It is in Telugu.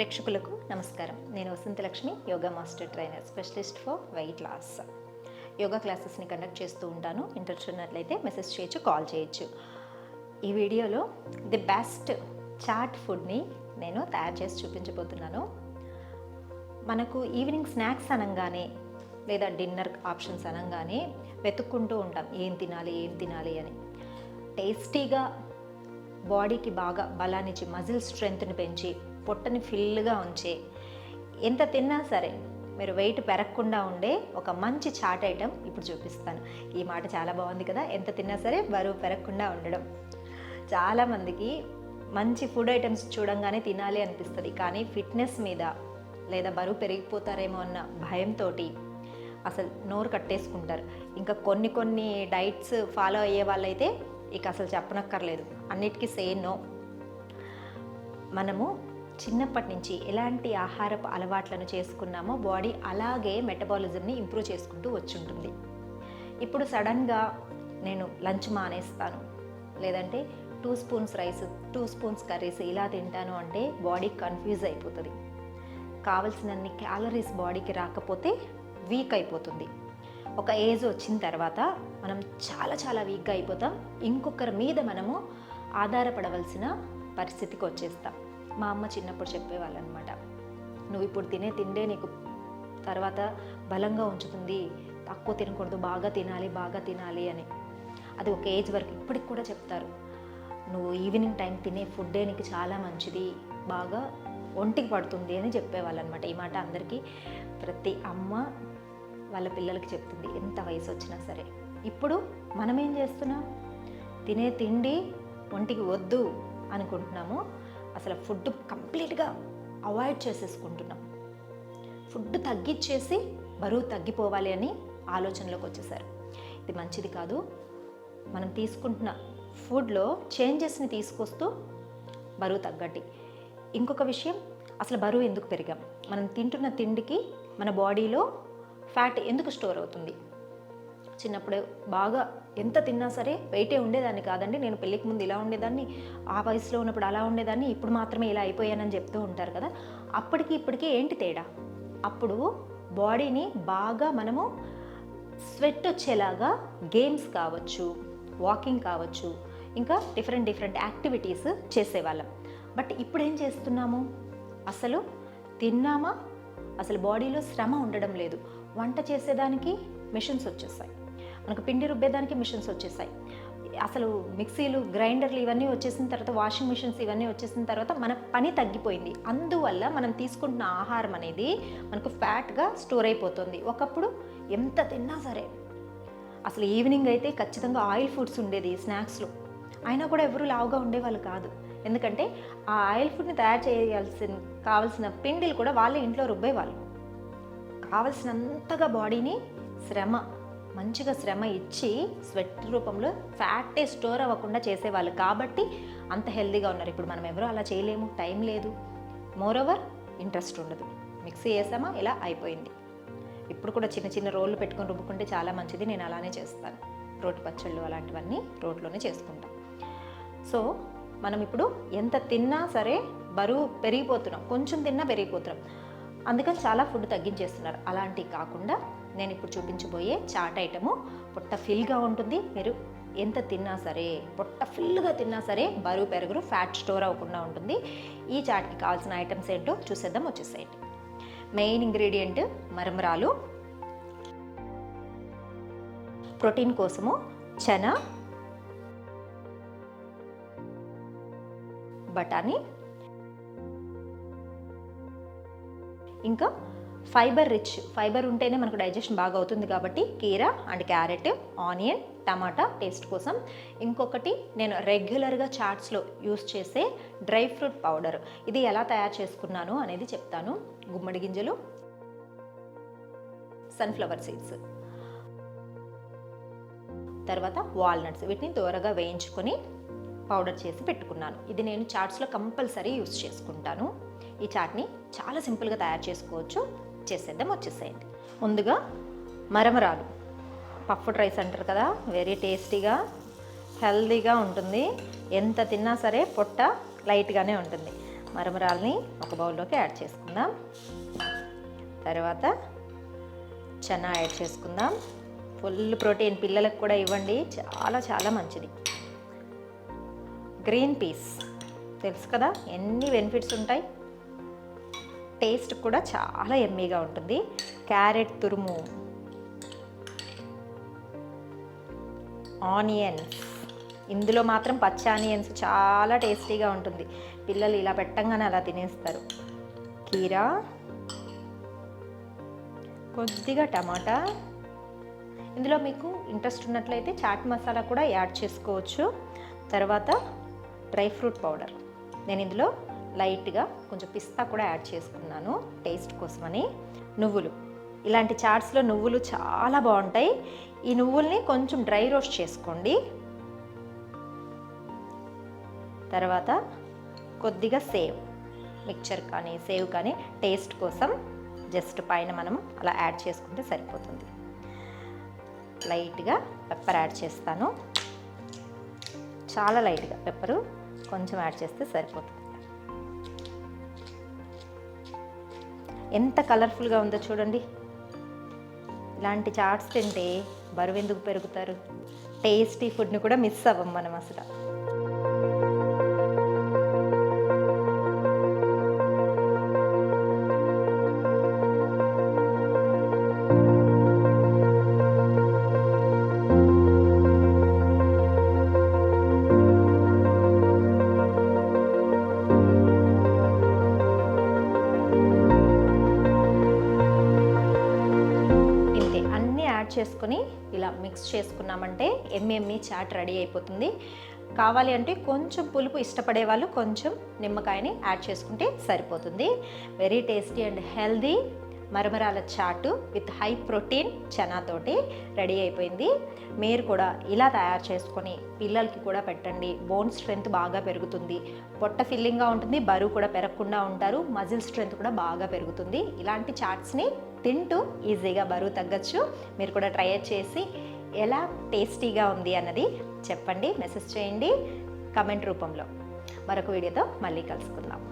ప్రేక్షకులకు నమస్కారం. నేను Vasanthalakshmi yoga master trainer specialist for weight loss. Yoga క్లాసెస్ని conduct చేస్తూ ఉంటాను. ఇంట్రెస్ట్ ఉన్నట్లయితే మెసేజ్ చేయొచ్చు కాల్ చేయొచ్చు. ఈ వీడియోలో ది బెస్ట్ చాట్ ఫుడ్ని నేను తయారు చేసి చూపించబోతున్నాను. మనకు ఈవినింగ్ స్నాక్స్ అనగానే లేదా డిన్నర్ ఆప్షన్స్ అనగానే వెతుక్కుంటూ ఉంటాం ఏం తినాలి ఏం తినాలి అని. టేస్టీగా బాడీకి బాగా బలాన్నిచ్చి మజిల్ స్ట్రెంగ్త్ని పెంచి పొట్టని ఫిల్గా ఉంచి ఎంత తిన్నా సరే మీరు వెయిట్ పెరగకుండా ఉండే ఒక మంచి చాట్ ఐటెం ఇప్పుడు చూపిస్తాను. ఈ మాట చాలా బాగుంది కదా? ఎంత తిన్నా సరే బరువు పెరగకుండా ఉండడం. చాలామందికి మంచి ఫుడ్ ఐటమ్స్ చూడంగానే తినాలి అనిపిస్తుంది. కానీ ఫిట్నెస్ మీద లేదా బరువు పెరిగిపోతారేమో అన్న భయంతో అసలు నోరు కట్టేసుకుంటారు. ఇంకా కొన్ని కొన్ని డైట్స్ ఫాలో అయ్యే వాళ్ళైతే ఇక అసలు చెప్పనక్కర్లేదు. అన్నిటికీ సే నో. మనము చిన్నప్పటి నుంచి ఎలాంటి ఆహారపు అలవాట్లను చేసుకున్నామో బాడీ అలాగే మెటబాలిజంని ఇంప్రూవ్ చేసుకుంటూ వచ్చుంటుంది. ఇప్పుడు సడన్గా నేను లంచ్ మానేస్తాను. లేదంటే two spoons rice two spoons curries ఇలా తింటాను అంటే బాడీ కన్ఫ్యూజ్ అయిపోతుంది. కావలసినన్ని క్యాలరీస్ బాడీకి రాకపోతే వీక్ అయిపోతుంది. ఒక ఏజ్ వచ్చిన తర్వాత మనం చాలా చాలా వీక్గా అయిపోతాం. ఇంకొకరి మీద మనము ఆధారపడవలసిన పరిస్థితికి వచ్చేస్తాం. మా అమ్మ చిన్నప్పుడు చెప్పేవాళ్ళు అనమాట నువ్వు ఇప్పుడు తినే తిండే నీకు తర్వాత బలంగా ఉంచుతుంది. తక్కువ తినకూడదు. బాగా తినాలి బాగా తినాలి అని. అది ఒక ఏజ్ వరకు ఇప్పటికి కూడా చెప్తారు. నువ్వు ఈవినింగ్ టైం తినే ఫుడ్డే నీకు చాలా మంచిది. బాగా ఒంటికి పడుతుంది అని చెప్పేవాళ్ళు అనమాట ఈ మాట అందరికీ ప్రతి అమ్మ వాళ్ళ పిల్లలకి చెప్తుంది. ఎంత వయసు వచ్చినా సరే. ఇప్పుడు మనం ఏం చేస్తున్నాం? తినే తిండి ఒంటికి వద్దు అనుకుంటున్నాము. అసలు ఫుడ్ కంప్లీట్గా అవాయిడ్ చేసేసుకుంటున్నాం. ఫుడ్ తగ్గించేసి బరువు తగ్గిపోవాలి అని ఆలోచనలోకి వచ్చేసారు. ఇది మంచిది కాదు. మనం తీసుకుంటున్న ఫుడ్లో చేంజెస్ని తీసుకొస్తూ బరువు తగ్గట్టి. ఇంకొక విషయం అసలు బరువు ఎందుకు పెరిగాం? మనం తింటున్న తిండికి మన బాడీలో ఫ్యాట్ ఎందుకు స్టోర్ అవుతుంది? చిన్నప్పుడు బాగా ఎంత తిన్నా సరే వెయిటే ఉండేదాన్ని కాదండి. నేను పెళ్ళికి ముందు ఇలా ఉండేదాన్ని ఆ వయసులో ఉన్నప్పుడు అలా ఉండేదాన్ని ఇప్పుడు మాత్రమే ఇలా అయిపోయానని చెప్తూ ఉంటారు కదా. అప్పటికి ఇప్పటికీ ఏంటి తేడా? అప్పుడు బాడీని బాగా మనము స్వెట్ వచ్చేలాగా గేమ్స్ కావచ్చు వాకింగ్ కావచ్చు ఇంకా డిఫరెంట్ డిఫరెంట్ యాక్టివిటీస్ చేసేవాళ్ళం. బట్ ఇప్పుడు ఏం చేస్తున్నాము? అసలు తిన్నామా? అసలు బాడీలో శ్రమ ఉండడం లేదు. వంట చేసేదానికి మిషన్స్ వచ్చేసాయి. మనకు పిండి రుబ్బేదానికి మిషన్స్ వచ్చేసాయి. అసలు మిక్సీలు గ్రైండర్లు ఇవన్నీ వచ్చేసిన తర్వాత వాషింగ్ మిషన్స్ ఇవన్నీ వచ్చేసిన తర్వాత మన పని తగ్గిపోయింది. అందువల్ల మనం తీసుకుంటున్న ఆహారం అనేది మనకు ఫ్యాట్గా స్టోర్ అయిపోతుంది. ఒకప్పుడు ఎంత తిన్నా సరే. అసలు ఈవినింగ్ అయితే ఖచ్చితంగా ఆయిల్ ఫుడ్స్ ఉండేది స్నాక్స్లో. అయినా కూడా ఎవరు లావుగా ఉండేవాళ్ళు కాదు. ఎందుకంటే ఆ ఆయిల్ ఫుడ్ని తయారు చేయాల్సిన కావాల్సిన పిండిలు కూడా వాళ్ళే ఇంట్లో రుబ్బేవాళ్ళు. కావలసినంతగా బాడీని శ్రమ మంచిగా శ్రమ ఇచ్చి స్వెట్ రూపంలో ఫ్యాటే స్టోర్ అవ్వకుండా చేసేవాళ్ళు. కాబట్టి అంత హెల్దీగా ఉన్నారు. ఇప్పుడు మనం ఎవరో అలా చేయలేము. టైం లేదు. మోరోవర్ ఇంట్రెస్ట్ ఉండదు. మిక్సీ వేసామా? ఇలా అయిపోయింది. ఇప్పుడు కూడా చిన్న చిన్న రోళ్ళు పెట్టుకొని రుబ్బుకుంటే చాలా మంచిది. నేను అలానే చేస్తాను. రోటి పచ్చళ్ళు అలాంటివన్నీ రోడ్లోనే చేసుకుంటాం. సో మనం ఇప్పుడు ఎంత తిన్నా సరే బరువు పెరిగిపోతున్నాం. కొంచెం తిన్నా పెరిగిపోతున్నాం. అందుకని చాలా ఫుడ్ తగ్గించేస్తున్నారు. అలాంటివి కాకుండా నేను ఇప్పుడు చూపించబోయే చాట్ ఐటము పొట్ట ఫిల్గా ఉంటుంది. మీరు ఎంత తిన్నా సరే పొట్ట ఫుల్గా తిన్నా సరే బరువు పెరుగురు ఫ్యాట్ స్టోర్ అవ్వకుండా ఉంటుంది. ఈ చాట్కి కావాల్సిన ఐటమ్స్ ఏంటో చూసేద్దాం వచ్చేసేయండి. మెయిన్ ఇంగ్రీడియంట్ మరమరాలు ప్రోటీన్ కోసము చనా బఠానీ ఇంకా ఫైబర్ రిచ్. ఫైబర్ ఉంటేనే మనకు డైజెషన్ బాగా అవుతుంది కాబట్టి కీరా and carrot onion tomato taste కోసం. ఇంకొకటి నేను రెగ్యులర్గా చాట్స్లో యూస్ చేసే డ్రై ఫ్రూట్ పౌడర్. ఇది ఎలా తయారు చేసుకున్నాను అనేది చెప్తాను. గుమ్మడి గింజలు సన్ఫ్లవర్ సీడ్స్. తర్వాత వాల్నట్స్ వీటిని దూరగా వేయించుకొని పౌడర్ చేసి పెట్టుకున్నాను. ఇది నేను చాట్స్లో కంపల్సరీ యూస్ చేసుకుంటాను. ఈ చాట్ని చాలా సింపుల్గా తయారు చేసుకోవచ్చు. చేసేద్దాం వచ్చేసేయండి. ముందుగా మరమరాలు. పఫ్డ్ రైస్ అంటారు కదా వెరీ టేస్టీగా హెల్దీగా ఉంటుంది. ఎంత తిన్నా సరే పొట్ట లైట్గానే ఉంటుంది. మరమరాల్ని ఒక బౌల్లోకి యాడ్ చేసుకుందాం. తర్వాత చనా యాడ్ చేసుకుందాం. ఫుల్ ప్రోటీన్ పిల్లలకు కూడా ఇవ్వండి. చాలా చాలా మంచిది. Green peas. తెలుసు కదా? ఎన్ని బెనిఫిట్స్ ఉంటాయి? టేస్ట్ కూడా చాలా ఎమ్మీగా ఉంటుంది. క్యారెట్ తురుము. ఆనియన్స్. ఇందులో మాత్రం పచ్చి ఆనియన్స్ చాలా టేస్టీగా ఉంటుంది. పిల్లలు ఇలా పెట్టంగానే అలా తినేస్తారు. కీరా. కొద్దిగా టమాటా. ఇందులో మీకు ఇంట్రెస్ట్ ఉన్నట్లయితే చాట్ మసాలా కూడా యాడ్ చేసుకోవచ్చు. తర్వాత డ్రై ఫ్రూట్ పౌడర్. నేను ఇందులో లైట్గా కొంచెం పిస్తా కూడా యాడ్ చేసుకున్నాను టేస్ట్ కోసమని. నువ్వులు. ఇలాంటి చాట్స్లో నువ్వులు చాలా బాగుంటాయి. ఈ నువ్వుల్ని కొంచెం డ్రై రోస్ట్ చేసుకోండి. తర్వాత కొద్దిగా సేవ్. మిక్చర్ కానీ సేవ్ కానీ టేస్ట్ కోసం జస్ట్ పైన మనం అలా యాడ్ చేసుకుంటే సరిపోతుంది. లైట్గా పెప్పర్ యాడ్ చేస్తాను. చాలా లైట్గా. పెప్పరు కొంచెం యాడ్ చేస్తే సరిపోతుంది. ఎంత కలర్ఫుల్గా ఉందో చూడండి. ఇలాంటి చాట్స్ తింటే బరువు ఎందుకు పెరుగుతారు? టేస్టీ ఫుడ్ని కూడా మిస్ అవ్వం మనం అసలు. చేసుకొని ఇలా మిక్స్ చేసుకున్నామంటే ఎమ్మెమ్మి చాట్ రెడీ అయిపోతుంది. కావాలి అంటే కొంచెం పులుపు ఇష్టపడే వాళ్ళు కొంచెం నిమ్మకాయని యాడ్ చేసుకుంటే సరిపోతుంది. వెరీ టేస్టీ అండ్ హెల్దీ మరమరాల చాటు విత్ హై ప్రోటీన్ చనాతోటి రెడీ అయిపోయింది. మీరు కూడా ఇలా తయారు చేసుకొని పిల్లలకి కూడా పెట్టండి. బోన్ స్ట్రెంగ్త్ బాగా పెరుగుతుంది. పొట్ట ఫిల్లింగ్గా ఉంటుంది. బరువు కూడా పెరగకుండా ఉంటారు. మజిల్ స్ట్రెంగ్త్ కూడా బాగా పెరుగుతుంది. ఇలాంటి చాట్స్ని తింటూ ఈజీగా బరువు తగ్గచ్చు. మీరు కూడా ట్రై చేసి ఎలా టేస్టీగా ఉంది అన్నది చెప్పండి మెసేజ్ చేయండి కమెంట్ రూపంలో. మరొక వీడియోతో మళ్ళీ కలుసుకుందాం.